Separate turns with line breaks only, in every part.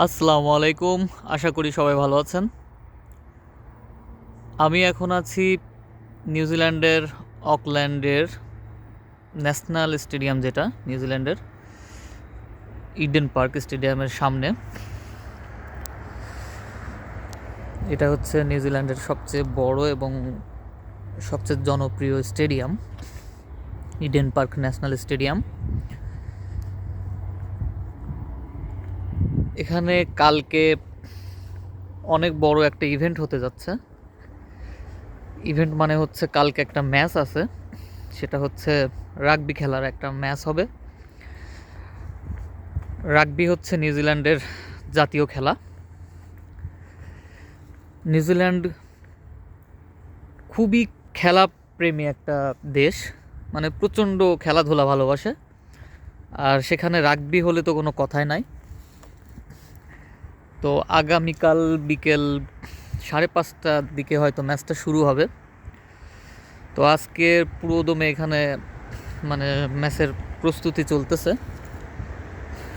আসসালামু আলাইকুম। আশা করি সবাই ভালো আছেন। আমি এখন আছি নিউজিল্যান্ডের অকল্যান্ডের ন্যাশনাল স্টেডিয়াম যেটা, নিউজিল্যান্ডের ইডেন পার্ক স্টেডিয়ামের সামনে। এটা হচ্ছে নিউজিল্যান্ডের সবচেয়ে বড় এবং সবচেয়ে জনপ্রিয় stadium, Eden park national stadium. এখানে কালকে অনেক বড় একটা ইভেন্ট হতে যাচ্ছে। ইভেন্ট মানে হচ্ছে কালকে একটা ম্যাচ আছে। সেটা হচ্ছে রাগবি খেলার একটা ম্যাচ হবে। রাগবি হচ্ছে নিউজিল্যান্ডের জাতীয় খেলা। নিউজিল্যান্ড খুবই খেলা প্রেমী একটা দেশ। মানে প্রচণ্ড খেলাধুলা ভালোবাসে। আর সেখানে রাগবি হলে তো কোনো কথাই নাই। তো আগামীকাল বিকেল সাড়ে পাঁচটার দিকে হয়তো ম্যাচটা শুরু হবে। তো আজকে পুরোদমে এখানে মানে ম্যাচের প্রস্তুতি চলতেছে।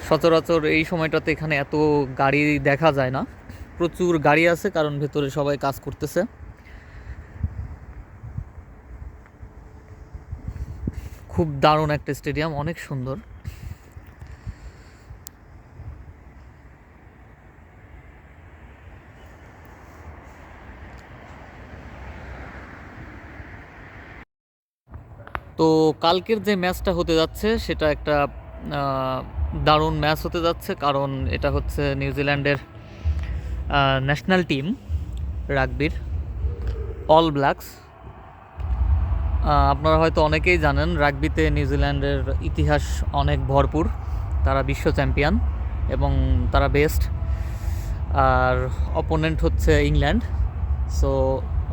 সচরাচর এই সময়টাতে এখানে এত গাড়ি দেখা যায় না। প্রচুর গাড়ি আছে, কারণ ভেতরে সবাই কাজ করতেছে। খুব দারুণ একটা স্টেডিয়াম, অনেক সুন্দর। তো কালকের যে ম্যাচটা হতে যাচ্ছে, সেটা একটা দারুণ ম্যাচ হতে যাচ্ছে। কারণ এটা হচ্ছে নিউজিল্যান্ডের ন্যাশনাল টিম রাগবির, অল ব্ল্যাকস। আপনারা হয়তো অনেকেই জানেন, রাগবিতে নিউজিল্যান্ডের ইতিহাস অনেক ভরপুর। তারা বিশ্ব চ্যাম্পিয়ন এবং তারা বেস্ট। আর অপোনেন্ট হচ্ছে England. So,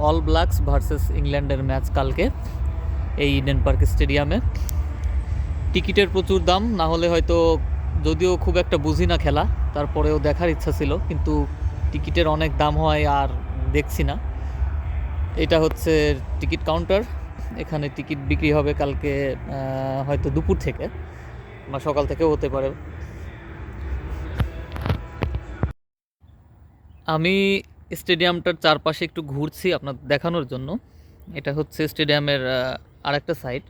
All Blacks versus ইংল্যান্ডের ম্যাচ কালকে। এই ইডেন পার্ক স্টেডিয়ামে। টিকিটের প্রচুর দাম, না হলে হয়তো যদিও খুব একটা বুঝি না খেলা, তারপরেও দেখার ইচ্ছা ছিল, কিন্তু টিকিটের অনেক দাম হয় আর দেখছি না। এটা হচ্ছে টিকিট কাউন্টার, এখানে টিকিট বিক্রি হবে কালকে হয়তো দুপুর থেকে, বা সকাল থেকেও হতে পারে। আমি স্টেডিয়ামটার চারপাশে একটু ঘুরছি আপনার দেখানোর জন্য। এটা হচ্ছে স্টেডিয়ামের আরেকটা সাইড।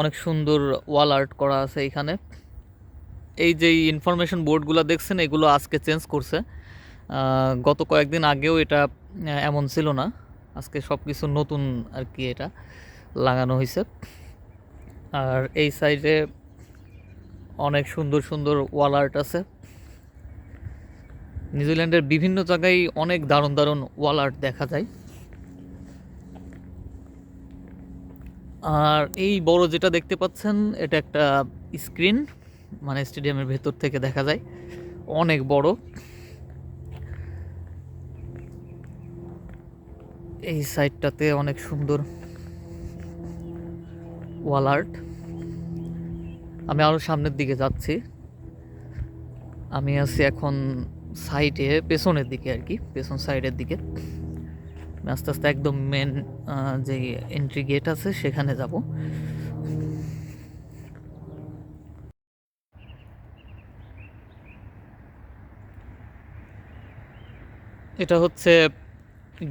অনেক সুন্দর ওয়াল আর্ট করা আছে এখানে। এই যে ইনফরমেশন বোর্ডগুলো দেখছেন, এগুলো আজকে চেঞ্জ করছে। গত কয়েকদিন আগেও এটা এমন ছিল না। আজকে সব কিছু নতুন আর কি এটা লাগানো হয়েছে। আর এই সাইডে অনেক সুন্দর সুন্দর ওয়াল আর্ট আছে। নিউজিল্যান্ডের বিভিন্ন জায়গায় অনেক দারুণ দারুণ ওয়াল আর্ট দেখা যায়। আর এই বড় যেটা দেখতে পাচ্ছেন, এটা একটা স্ক্রিন মানে স্টেডিয়ামের ভেতর থেকে দেখা যায়। অনেক বড়। এই সাইডটাতে অনেক সুন্দর ওয়াল আর্ট। আমি আরও সামনের দিকে যাচ্ছি। আমি আছি এখন সাইডে, পেছনের দিকে আর কি, পেছন সাইডের দিকে। আমি আস্তে আস্তে একদম মেন যে এন্ট্রি গেট আছে, সেখানে যাব। এটা হচ্ছে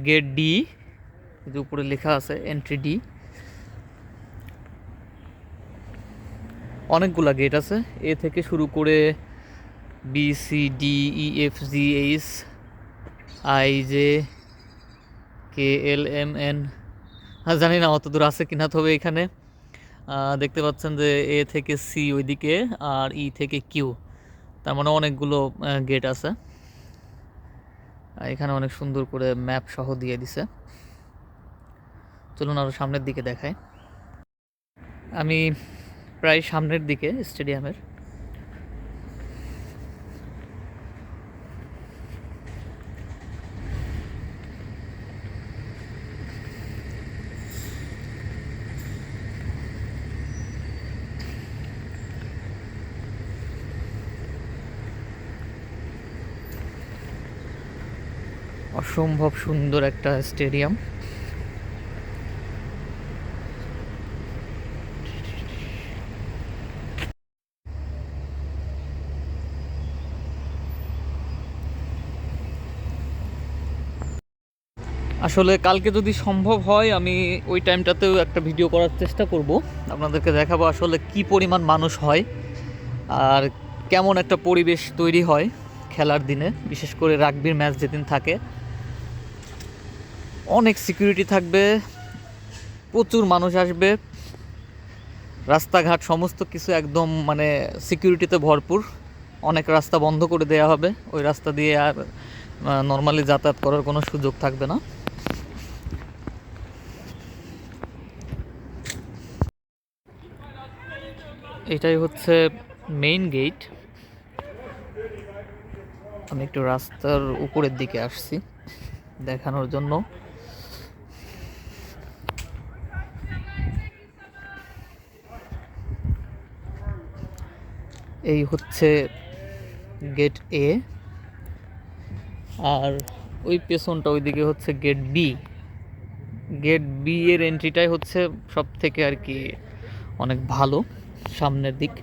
গেট ডি যে উপরে লেখা আছে এন্ট্রি ডি অনেকগুলা গেট আছে। এ থেকে শুরু করে B C D E F G H I J K L M N? জানি না অত দূর আছে কিনা, তবে এখানে দেখতে পাচ্ছেন যে এ থেকে সি ওইদিকে আর ই থেকে কিউ, তার মানে অনেকগুলো গেট আছে। এখানে অনেক সুন্দর করে ম্যাপ সহ দিয়ে দিছে। চলুন আরও সামনের দিকে দেখায় আমি প্রায় সামনের দিকে স্টেডিয়ামের অসম্ভব সুন্দর একটা স্টেডিয়াম। আসলে কালকে যদি সম্ভব হয়, আমি ওই টাইমটাতেও একটা ভিডিও করার চেষ্টা করব। আপনাদেরকে দেখাবো আসলে কি পরিমাণ মানুষ হয় আর কেমন একটা পরিবেশ তৈরি হয় খেলার দিনে। বিশেষ করে রাগবির ম্যাচ যেদিন থাকে অনেক সিকিউরিটি থাকবে, প্রচুর মানুষ আসবে। রাস্তাঘাট সমস্ত কিছু একদম মানে সিকিউরিটিতে ভরপুর। অনেক রাস্তা বন্ধ করে দেওয়া হবে। ওই রাস্তা দিয়ে আর নর্মালি যাতায়াত করার কোনো সুযোগ থাকবে না। এটাই হচ্ছে মেইন গেট আমি একটু রাস্তার উপরের দিকে আসছি দেখানোর জন্য। এই হচ্ছে গেট এ আর ওই পেছনটা ওইদিকে হচ্ছে গেট বি গেট বি এর এন্ট্রিটাই হচ্ছে সব থেকে আর কি অনেক ভালো, সামনের দিক।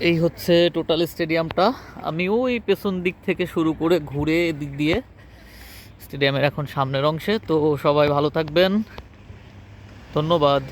এই হচ্ছে টোটাল স্টেডিয়ামটা আমি ওই পেছন দিক থেকে শুরু করে ঘুরে দিক দিয়ে। স্টেডিয়ামের এখন সামনের অংশে, তো সবাই ভালো থাকবেন। ধন্যবাদ।